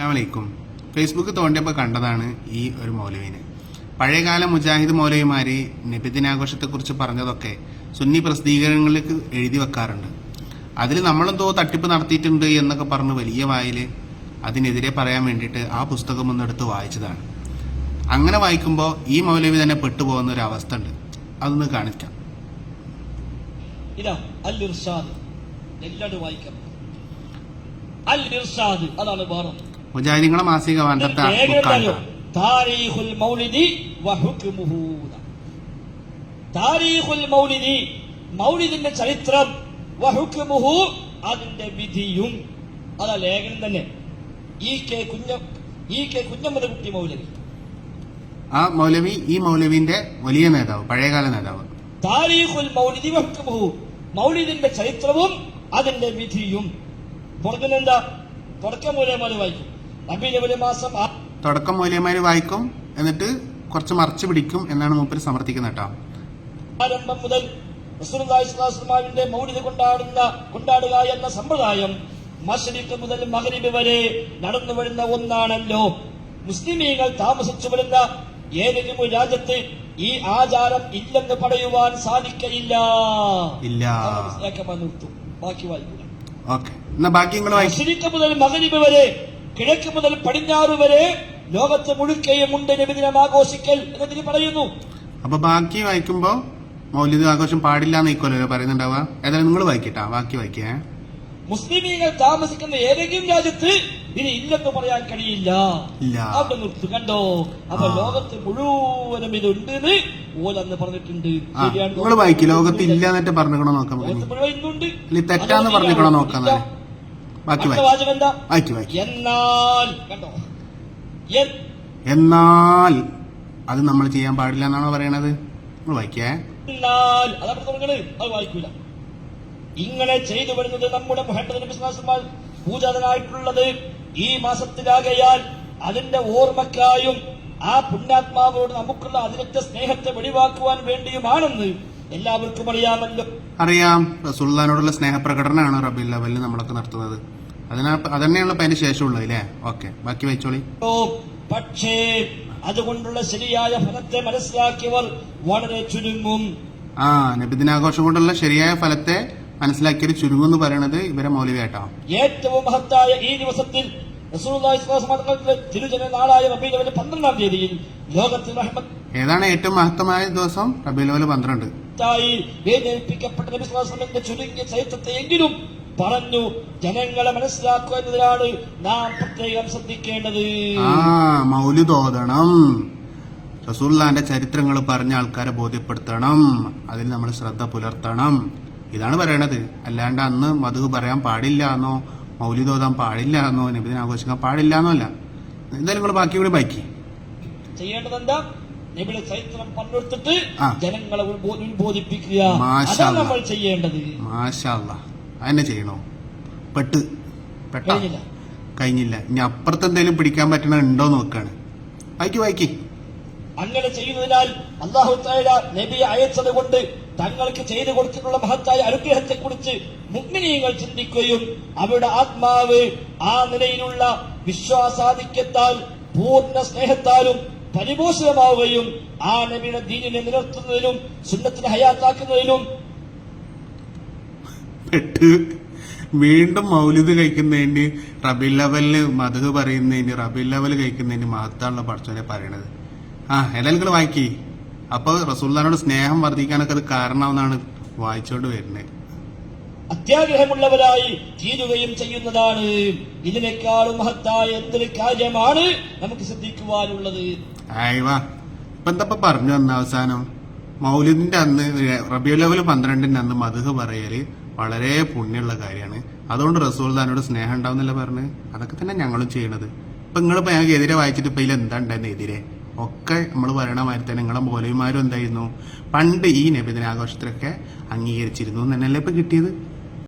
അസ്സലാമലൈക്കും. ഫേസ്ബുക്ക് തോണ്ടിയപ്പോൾ കണ്ടതാണ് ഈ ഒരു മൗലവിനെ. പഴയകാല മുജാഹിദ് മൗലവിമാര് നബിദിനാഘോഷത്തെക്കുറിച്ച് പറഞ്ഞതൊക്കെ സുന്നി പ്രസിദ്ധീകരണങ്ങളിലേക്ക് എഴുതി വെക്കാറുണ്ട്. അതിൽ നമ്മളെന്തോ തട്ടിപ്പ് നടത്തിയിട്ടുണ്ട് എന്നൊക്കെ പറഞ്ഞ് വലിയ വായിൽ അതിനെതിരെ പറയാൻ വേണ്ടിയിട്ട് ആ പുസ്തകം ഒന്നെടുത്ത് വായിച്ചതാണ്. അങ്ങനെ വായിക്കുമ്പോൾ ഈ മൗലവി തന്നെ പെട്ടുപോകുന്ന ഒരു അവസ്ഥ ഉണ്ട്. അതൊന്ന് കാണിക്കാം. ഇതാ അൽ വായിക്കാം. അൽ അതാണ് മുജാഹിദിങ്ങളെ മാസിക വേണ്ടത്തെ ബുക്കാണ് താരീഖുൽ മൗലിദി വഹുക്മുഹു താരീഖുൽ മൗലിദി മൗലിദിന്റെ ചരിത്രം വഹുക്മുഹു അതിന്റെ വിധിയും. അതാ ലേഖനം തന്നെ. ഈ കെ കുഞ്ഞ ഈ കെ കുഞ്ഞമ്മദ് കുട്ടി മൗലവി. ആ മൗലവി ഈ മൗലവിന്റെ വലിയ നേതാവ് പഴയകാല നേതാവ്. താരീഖുൽ മൗലിദി വഹുക്മുഹു. മൗലിദിന്റെ ചരിത്രവും അതിന്റെ വിധിയും. തുടങ്ങുന്ന എന്താ തുടക്കം മൂലമാര് വായിക്കും. തുടക്കം മൂല്യമാര് വായിക്കും എന്നിട്ട് കുറച്ച് മറച്ചു പിടിക്കും എന്നാണ് മൂപ്പര് സമർത്ഥിക്കുന്നത് കേട്ടോ. ആരംഭം മുതൽ റസൂലുള്ളാഹിന്റെ മൗലിദ് കൊണ്ടാടുന്ന കൊണ്ടാടുക എന്ന സമ്പ്രദായം മഷരിക്ക് മുതൽ മഗ്രിബ് വരെ നടന്നു വരുന്ന ഒന്നാണല്ലോ. മുസ്ലിമീങ്ങൾ താമസിച്ചു വരുന്ന ഏതെങ്കിലും ഒരു രാജ്യത്ത് ഈ ആചാരം ഇല്ലെന്ന് പറയുവാൻ സാധിക്കയില്ല. മനസ്സിലാക്കാൻ നിർത്തും ബാക്കി വായിക്കുക ഓക്കെ. മുതൽ മഗ്രിബ് വരെ കിഴക്ക് മുതൽ പടിഞ്ഞാറ് വരെ ലോകത്ത് മുഴുക്കയും ഉണ്ട് നബിദിനം ആഘോഷിക്കൽ എന്നതിന് പറയുന്നു. അപ്പൊ ബാക്കി വായിക്കുമ്പോ മൗലിക ആഘോഷം പാടില്ല എന്ന് ഇക്കൊല്ലോ പറയുന്നുണ്ടാവുക? ഏതായാലും നിങ്ങൾ വായിക്കട്ടാ ബാക്കി വായിക്കേ. മുസ്ലിമീങ്ങൾ താമസിക്കുന്ന ഏതെങ്കിലും രാജ്യത്ത് ഇനി ഇല്ലെന്ന് പറയാൻ കഴിയില്ല. അവിടെ നിർത്ത് കണ്ടോ? അപ്പൊ. ലോകത്ത് മുഴുവനും ഇതുണ്ട് ഓലെന്ന് പറഞ്ഞിട്ടുണ്ട്. നിങ്ങൾ വായിക്കും ലോകത്ത് ഇല്ല എന്നിട്ട് പറഞ്ഞിക്കണോ നോക്കാം തെറ്റാന്ന് പറഞ്ഞിക്കണോ നോക്കാം എന്താ? എന്നാൽ. കണ്ടോ? എന്നാൽ. അത് നമ്മൾ ചെയ്യാൻ പാടില്ല എന്നാണോ പറയണത്? നമ്മൾ വായിക്കേ. എന്നാൽ. അത് വായിക്കൂല. ഇങ്ങനെ ചെയ്തു വരുന്നത് നമ്മുടെ മുഹമ്മദ് നബി പൂജാതനായിട്ടുള്ളത് ഈ മാസത്തിലാകയാൽ അതിന്റെ ഓർമ്മക്കായും ആ പുണ്യാത്മാവോട് നമുക്കുള്ള അതിരക്ത സ്നേഹത്തെ വെളിവാക്കുവാൻ വേണ്ടിയുമാണെന്ന് എല്ലാവർക്കും അറിയാമല്ലോ. അറിയാം. സുൽത്താനോടുള്ള സ്നേഹപ്രകടനമാണ് റബി ലെവലിൽ നമ്മളൊക്കെ നടത്തുന്നത്. അതിനാ അതന്നെയുള്ള അതിന് ശേഷമുള്ളത് അല്ലേ ഓക്കെ. ബാക്കി വെച്ചോളി. ഓ, പക്ഷേ അതുകൊണ്ടുള്ള ശരിയായ ഫലത്തെ മനസ്സിലാക്കിയവർ വളരെ ചുരുങ്ങും. ആ നബിദിനാഘോഷം കൊണ്ടുള്ള ശരിയായ ഫലത്തെ മനസ്സിലാക്കിയൊരു ചുരുങ്ങും എന്ന് പറയുന്നത് ഇവരെ മൗലികേട്ടാ ഏറ്റവും മഹത്തായ ഈ ദിവസത്തിൽ തിരുജന നാളായ പന്ത്രണ്ടാം തീയതിയിൽ ലോകത്തിൽ ഏതാണ് ഏറ്റവും മഹത്തമായ ദിവസം? റബീലവൽ പന്ത്രണ്ട്. റഹ്മത്തായി വേദനിപ്പിക്കപ്പെട്ട നബി സ്വല്ലല്ലാഹു അലൈഹി വസല്ലമയുടെ ചുരുങ്ങിയ ചരിത്രത്തെ എങ്കിലും പറഞ്ഞു ജനങ്ങളെ മനസ്സിലാക്കുക എന്നതിനാണ് നാം പ്രത്യേകം ശ്രദ്ധിക്കേണ്ടത്. ആ മൗലിതോദണം റസൂല്ലാന്റെ ചരിത്രങ്ങൾ പറഞ്ഞ ആൾക്കാരെ ബോധ്യപ്പെടുത്തണം. അതിൽ നമ്മൾ ശ്രദ്ധ പുലർത്തണം. ഇതാണ് പറയണത്. അല്ലാണ്ട് അന്ന് മധു പറയാൻ പാടില്ല എന്നോ മൗലിതോതാൻ പാടില്ല എന്നോ നബിദിനാഘോഷിക്കാൻ പാടില്ല എന്നോ അല്ല. എന്തായാലും നിങ്ങൾ ബാക്കി കൂടി ബാക്കി ചെയ്യേണ്ടത് എന്താ? നബിയുടെ ചരിത്രം പങ്കെടുത്തിട്ട് ജനങ്ങളെ ഉത്ബോ- ഉത്ബോധിപ്പിക്കുക. അതാണ്. നമ്മൾ ചെയ്യേണ്ടത്. അതന്നെ ചെയ്യണോ? പെട്ട്. പെട്ട. കഴിഞ്ഞില്ല. ഇനി അപ്പുറത്ത് എന്തെങ്കിലും പിടിക്കാൻ പറ്റണ ഉണ്ടോ നോക്കാണ്. വായിക്കു വായിക്കി. അങ്ങനെ ചെയ്യുന്നതിനാൽ അള്ളാഹു നബിയെ അയച്ചത് കൊണ്ട് തങ്ങൾക്ക് ചെയ്തു കൊടുത്തിട്ടുള്ള മഹത്തായ അനുഗ്രഹത്തെ കുറിച്ച് മുഗ്നീയങ്ങൾ ചിന്തിക്കുകയും അവരുടെ ആത്മാവ് ആ നിലയിലുള്ള വിശ്വാസാധിക്യത്താൽ പൂർണ സ്നേഹത്താലും പരിപോഷിതമാവുകയും ആ നബിയുടെ ദീനിനെ നിലനിർത്തുന്നതിലും സുന്നത്തിനെ ഹയാത്താക്കുന്നതിലും പെട്ട് വീണ്ടും മൗലിദ് കഴിക്കുന്നതിന് റബി ലെവലിന് മധു പറയുന്നതിന് റബി ലെവൽ കഴിക്കുന്നതിന് മഹത്താണല്ലോ പഠിച്ചവനെ പറയണത്. ആ ഏതായാലും നിങ്ങൾ വായിക്കി. അപ്പൊ റസൂല്ലാനോട് സ്നേഹം വർദ്ധിക്കാനൊക്കെ അത് കാരണമെന്നാണ് വായിച്ചോണ്ട് വരുന്നത്. അത്യാഗ്രഹമുള്ളവരായി തീരുകയും ചെയ്യുന്നതാണ്. ഇതിനേക്കാളും മഹത്തായ എന്തൊരു കാര്യമാണ് നമുക്ക് ശ്രദ്ധിക്കുവാനുള്ളത് ആയിവാ ഇപ്പൊ എന്താ പറഞ്ഞു വന്ന അവസാനം? മൗലിദിന്റെ അന്ന് റബിയു ലെവൽ പന്ത്രണ്ടിന്റെ അന്ന് മധുഹ് പറയൽ വളരെ പുണ്യമുള്ള കാര്യമാണ്. അതുകൊണ്ട് റസൂൽ താനോട് സ്നേഹം ഉണ്ടാവുന്നില്ല പറഞ്ഞ്? അതൊക്കെ തന്നെ ഞങ്ങളും ചെയ്യണത്. ഇപ്പൊ നിങ്ങളിപ്പോ ഞങ്ങൾക്ക് എതിരെ വായിച്ചിട്ട് ഇപ്പൊ ഇതിൽ എന്താ എതിരെ? ഒക്കെ നമ്മൾ പറയണ മാതിരി തന്നെ നിങ്ങളെ മൗലവിമാരും എന്തായിരുന്നു? പണ്ട് ഈ നബിദിനാഘോഷത്തിലൊക്കെ അംഗീകരിച്ചിരുന്നു എന്നല്ലേ ഇപ്പൊ കിട്ടിയത്?